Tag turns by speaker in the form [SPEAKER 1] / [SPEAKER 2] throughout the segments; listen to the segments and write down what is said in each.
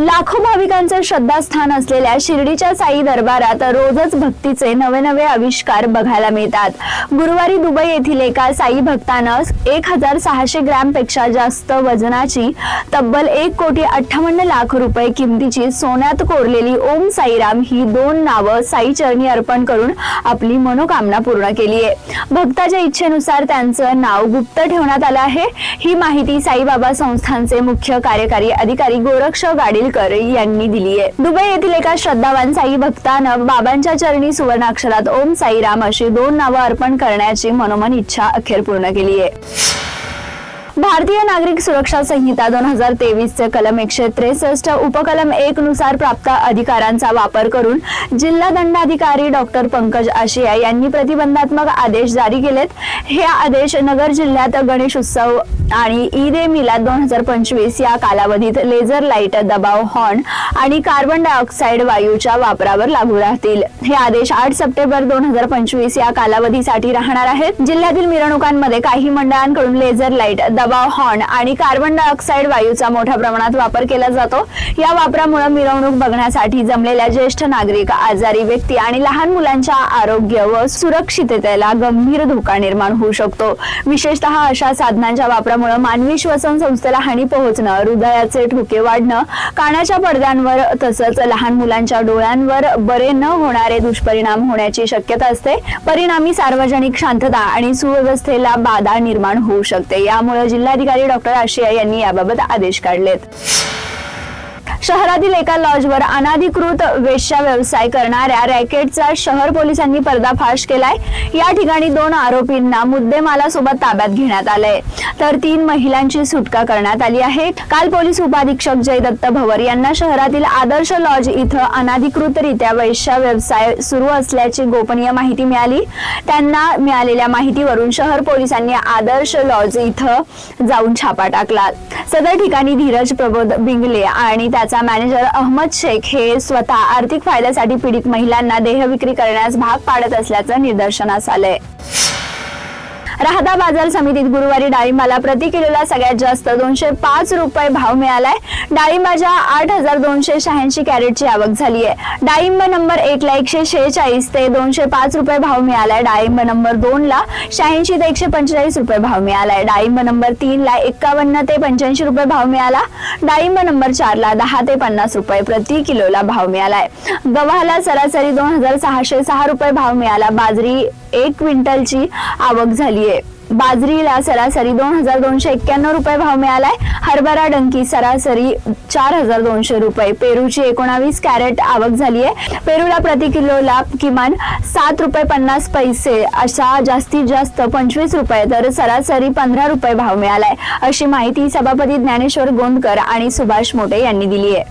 [SPEAKER 1] लाखो भाविकांचे श्रद्धास्थान असलेल्या शिर्डीच्या साई दरबारात रोजच भक्तीचे नवे नवे आविष्कार बघायला मिळतात. गुरुवारी दुबई येथील एका साई भक्तानं एक हजार सहाशे ग्रॅमपेक्षा जास्त वजनाची तब्बल एक कोटी अठ्ठावन्न लाख रुपये किमतीची सोन्यात कोरलेली ओम साईराम ही दोन नावं साई चरणी अर्पण करून आपली मनोकामना पूर्ण केली आहे भक्ताच्या इच्छेनुसार त्यांचं नाव गुप्त ठेवण्यात आलं आहे. ही माहिती साईबाबा संस्थानचे मुख्य कार्यकारी अधिकारी गोरक्ष गाडील गाडीलकर यांनी दिली आहे दुबई येथील एका श्रद्धावान साई भक्तानं बाबांच्या चरणी सुवर्णाक्षरात ओम साईराम अशी दोन नावं अर्पण करण्याची मनोमन इच्छा अखेर पूर्ण केली आहे भारतीय नागरिक सुरक्षा संहिता दोन हजार तेवीस चे कलम एकशे त्रेसष्ट उपकलम एक नुसार प्राप्त अधिकारांचा वापर करून जिल्हा दंडाधिकारी डॉक्टर पंकज आशिया यांनी प्रतिबंधात्मक आदेश जारी केलेत. हे आदेश नगर जिल्ह्यात गणेश उत्सव आणि ईद ए मिलाद दोन हजार पंचवीस या कालावधीत लेझर लाइट दबाव हॉर्न आणि कार्बन डायऑक्साईड वायूच्या वापरावर लागू राहतील. हे आदेश आठ सप्टेंबर दोन हजार पंचवीस या कालावधीसाठी राहणार आहेत. जिल्ह्यातील मिरवणुकांमध्ये काही मंडळांकडून लेझर लाइट दबाव हॉर्न आणि कार्बन डायऑक्साईड वायूचा मोठ्या प्रमाणात वापर केला जातो. या वापरामुळे मिरवणूक बघण्यासाठी जमलेल्या ज्येष्ठ नागरिक आजारी व्यक्ती आणि लहान मुलांच्या आरोग्य व सुरक्षिततेला गंभीर धोका निर्माण होऊ शकतो. विशेषतः अशा साधनांच्या त्यामुळे मानवी श्वसन संस्थेला हानी पोहोचणं हृदयाचे ठोके वाढणं कानाच्या पडद्यांवर तसंच लहान मुलांच्या डोळ्यांवर बरे न होणारे दुष्परिणाम होण्याची शक्यता असते. परिणामी सार्वजनिक शांतता आणि सुव्यवस्थेला बाधा निर्माण होऊ शकते. यामुळे जिल्हाधिकारी डॉक्टर आशिया यांनी याबाबत आदेश काढलेत. शहरातील एका लॉजवर अनाधिकृत वेश्या व्यवसाय करणाऱ्या रॅकेटचा शहर पोलिसांनी पर्दाफाश केलाय. या ठिकाणी दोन आरोपींना मुद्देमालासोबत ताब्यात घेण्यात आलंय. तर तीन महिलांची सुटका करण्यात आली आहे. काल पोलीस उपाधीक्षक जयदत्त भवर यांना शहरातील आदर्श लॉज इथं अनाधिकृतरित्या वैश्या व्यवसाय सुरू असल्याची गोपनीय माहिती मिळाली. त्यांना मिळालेल्या माहितीवरून शहर पोलिसांनी आदर्श लॉज इथं जाऊन छापा टाकला. सदर ठिकाणी धीरज प्रबोध बिंगले आणि त्याचा मॅनेजर अहमद शेख हे स्वतः आर्थिक फायद्यासाठी पीडित महिलांना देहविक्री करण्यास भाग पाडत असल्याचं निदर्शनास आलंय. राहता बाजार समितीत गुरुवारी डाळिंबाला प्रति किलोला सगळ्यात जास्त दोनशे पाच रुपये भाव मिळालाय. डाळिंबाच्या आठ हजार दोनशे शहाऐंशी कॅरेटची आवक झाली आहे. डाळिंब नंबर एक ला एकशे शेहेचाळीस ते दोनशे पाच रुपये भाव मिळालाय. डाळिंब नंबर दोन ला शहाऐंशी ते एकशे पंचेचाळीस रुपये भाव मिळालाय. डाळिंब नंबर तीन ला एक्कावन्न ते पंच्याऐंशी रुपये भाव मिळाला. डाळिंब नंबर चार ला दहा ते पन्नास रुपये प्रति किलोला भाव मिळालाय. गव्हाला सरासरी दोन हजार सहाशे सहा रुपये भाव मिळाला. बाजरी एक क्विंटलची आवक झाली आहे. बाजरीला सरासरी दोन हजार दोनशे एक्क्याण्णव रुपये भाव मिळालाय. हरभरा डंकी सरासरी चार हजार दोनशे रुपये. पेरूची एकोणावीस कॅरेट आवक झाली आहे. पेरूला प्रति किलोला किमान सात रुपये पन्नास पैसे अशा जास्तीत जास्त पंचवीस रुपये तर सरासरी पंधरा रुपये भाव मिळालाय अशी माहिती सभापती ज्ञानेश्वर गोंदकर आणि सुभाष मोटे यांनी दिली आहे.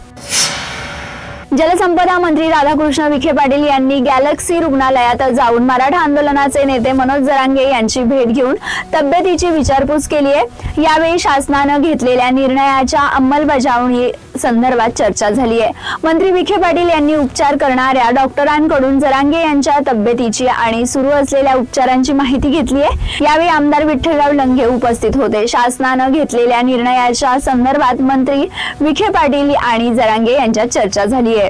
[SPEAKER 1] जलसंपदा मंत्री राधाकृष्ण विखे पाटील यांनी गॅलेक्सी रुग्णालयात जाऊन मराठा आंदोलनाचे नेते मनोज जरांगे यांची भेट घेऊन तब्येतीची विचारपूस केली आहे. यावेळी शासनानं घेतलेल्या निर्णयाच्या अंमलबजावणी संदर्भात चर्चा झाली आहे. मंत्री विखे पाटील यांनी उपचार करणाऱ्या डॉक्टरांकडून जरांगे यांच्या तब्येतीची आणि सुरू असलेल्या उपचारांची माहिती घेतली आहे. यावेळी आमदार विठ्ठलराव लंघे उपस्थित होते. शासनानं घेतलेल्या निर्णयाच्या संदर्भात मंत्री विखे पाटील आणि जरांगे यांच्यात चर्चा झाली आहे.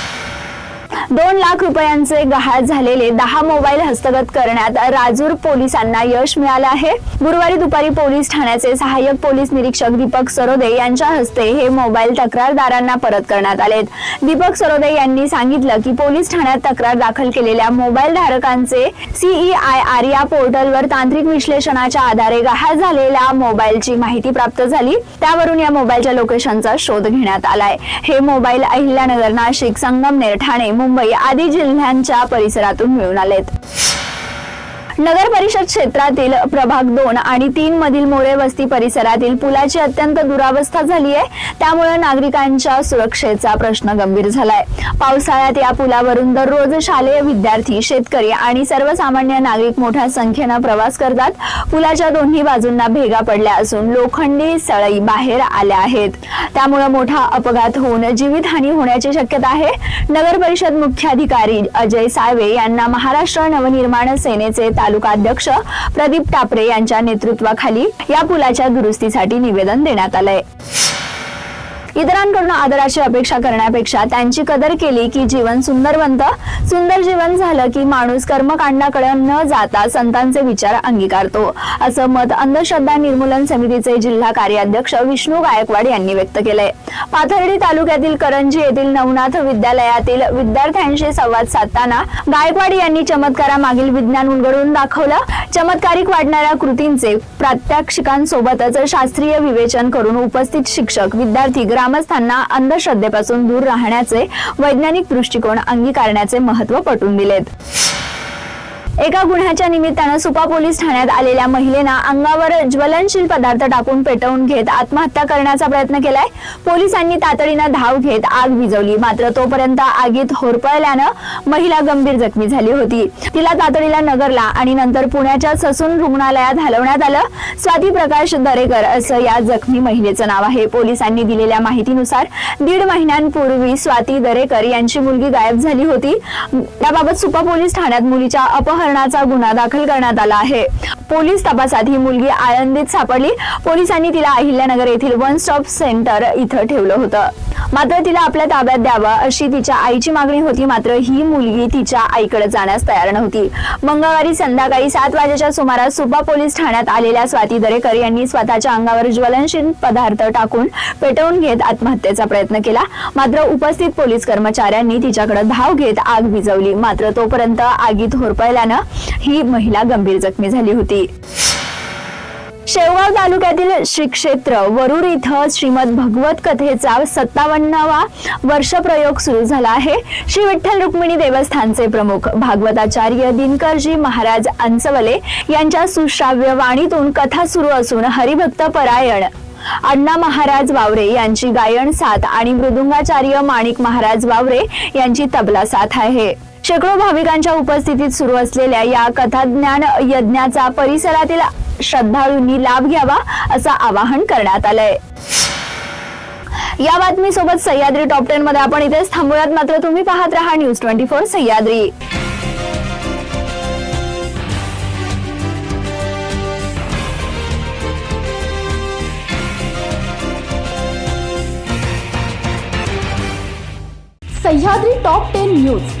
[SPEAKER 1] दोन लाख रुपयांचे गहाळ झालेले दहा मोबाईल हस्तगत करण्यात राजूर पोलिसांना यश मिळालं आहे. गुरुवारी दुपारी पोलीस ठाण्याचे सहाय्यक पोलीस निरीक्षक दीपक सरोदे यांच्या हस्ते हे मोबाईल तक्रारदारांना परत करण्यात आलेत. दीपक सरोदे यांनी सांगितलं की पोलीस ठाण्यात तक्रार दाखल केलेल्या मोबाईल धारकांचे सीईआयआर या पोर्टलवर तांत्रिक विश्लेषणाच्या आधारे गहाळ झालेल्या मोबाईलची माहिती प्राप्त झाली. त्यावरून या मोबाईलच्या लोकेशनचा शोध घेण्यात आलाय. हे मोबाईल अहिल्यानगर नाशिक संगमनेर ठाणे मुंबई आदी जिल्ह्यांच्या परिसरातून मिळून आलेत. नगर परिषद क्षेत्रातील प्रभाग दोन आणि तीन मधील मोरे वस्ती परिसरातील पुलाची अत्यंत दुरावस्था झाली आहे. त्यामुळे नागरिकांच्या सुरक्षेचा प्रश्न गंभीर झालाय. पावसाळ्यात या पुलावरून दररोज शालेय विद्यार्थी शेतकरी आणि सर्वसामान्य नागरिक मोठ्या संख्येनं प्रवास करतात. पुलाच्या दोन्ही बाजूंना भेगा पडल्या असून लोखंडी सळई बाहेर आल्या आहेत. त्यामुळे मोठा अपघात होऊन जीवितहानी होण्याची शक्यता आहे. नगर परिषद मुख्याधिकारी अजय साळवे यांना महाराष्ट्र नवनिर्माण सेनेचे तालुका अध्यक्ष प्रदीप टापरे यांच्या नेतृत्वाखाली या पुलाच्या दुरुस्तीसाठी निवेदन देण्यात आलंय. इतरांकडून आदराची अपेक्षा करण्यापेक्षा त्यांची कदर केली की जीवन सुंदर बनतं. सुंदर जीवन झालं की माणूस कर्मकांडाकडे न जाता संतांचे विचार अंगीकारतो. असं मत अंधश्रद्धा निर्मूलन समितीचे जिल्हा कार्याध्यक्ष विष्णू गायकवाड यांनी व्यक्त केलंय. पाथर्डी तालुक्यातील करंजी येथील नवनाथ विद्यालयातील विद्यार्थ्यांशी संवाद साधताना गायकवाड यांनी चमत्कारामागील विज्ञान उलगडून दाखवलं. चमत्कारिक वाढणाऱ्या कृतींचे प्रात्यक्षिकांसोबतच शास्त्रीय विवेचन करून उपस्थित शिक्षक विद्यार्थी ग्रामस्थांना अंधश्रद्धेपासून दूर राहण्याचे वैज्ञानिक दृष्टिकोन अंगीकारण्याचे महत्त्व पटवून दिलेत. एका गुन्ह्याच्या निमित्तानं सुपा पोलीस ठाण्यात आलेल्या महिलेनं अंगावर ज्वलनशील पदार्थ टाकून पेटवून घेत आत्महत्या करण्याचा प्रयत्न केलाय. पोलिसांनी तातडीनं धाव घेत आग विजवली मात्र तोपर्यंत आगीत होरपळल्यानं महिला गंभीर जखमी झाली होती. तिला तातडीला नगरला आणि नंतर पुण्याच्या ससून रुग्णालयात हलवण्यात आलं. स्वाती प्रकाश दरेकर असं या जखमी महिलेचं नाव आहे. पोलिसांनी दिलेल्या माहितीनुसार दीड महिन्यांपूर्वी स्वाती दरेकर यांची मुलगी गायब झाली होती. याबाबत सुपा पोलीस ठाण्यात मुलीच्या अपहरणाचा गुन्हा दाखल करण्यात आला आहे. पोलीस तपासात ही मुलगी आळंदीत सापडली. पोलिसांनी तिला अहिल्यानगर येथील वन स्टॉप सेंटर इथं ठेवलं होतं. मात्र तिला आपल्या ताब्यात द्यावं अशी तिच्या आईची मागणी होती. मात्र ही मुलगी तिच्या आईकडे जाण्यास तयार नव्हती. मंगळवारी संध्याकाळी सात वाजेच्या सुमारास सुपा पोलीस ठाण्यात आलेल्या स्वाती दरेकर यांनी स्वतःच्या अंगावर ज्वलनशील पदार्थ टाकून पेटवून घेत आत्महत्येचा प्रयत्न केला. मात्र उपस्थित पोलीस कर्मचाऱ्यांनी तिच्याकडे धाव घेत आग विजवली मात्र तोपर्यंत आगीत होरपळल्यानं ही महिला गंभीर जखमी झाली होती. शेवगाव तालुक्यातील श्री क्षेत्र वरुड इथं श्रीमद भगवत कथेचा सत्तावन्नावा वर्षप्रयोग सुरू झाला आहे. श्री विठ्ठल रुक्मिणी देवस्थानचे प्रमुख भागवताचार्य दिनकरजी महाराज अंचवले यांच्या सुश्राव्य वाणीतून कथा सुरू असून हरिभक्त परायण. अण्णा महाराज वावरे यांची गायन साथ आणि मृदुंगाचार्य माणिक महाराज वावरे यांची तबला साथ आहे. शेकडो भाविकांच्या उपस्थितीत सुरू असलेल्या या कथाज्ञान यज्ञाचा परिसरातील श्रद्धाळूंनी लाभ घ्यावा असं आवाहन करण्यात आलंय. या बातमीसोबत सह्याद्री टॉप टेन मध्ये आपण इथेच थांबूयात. मात्र तुम्ही पाहत राहा news twenty four Sahyadri.
[SPEAKER 2] Sahyadri top ten news.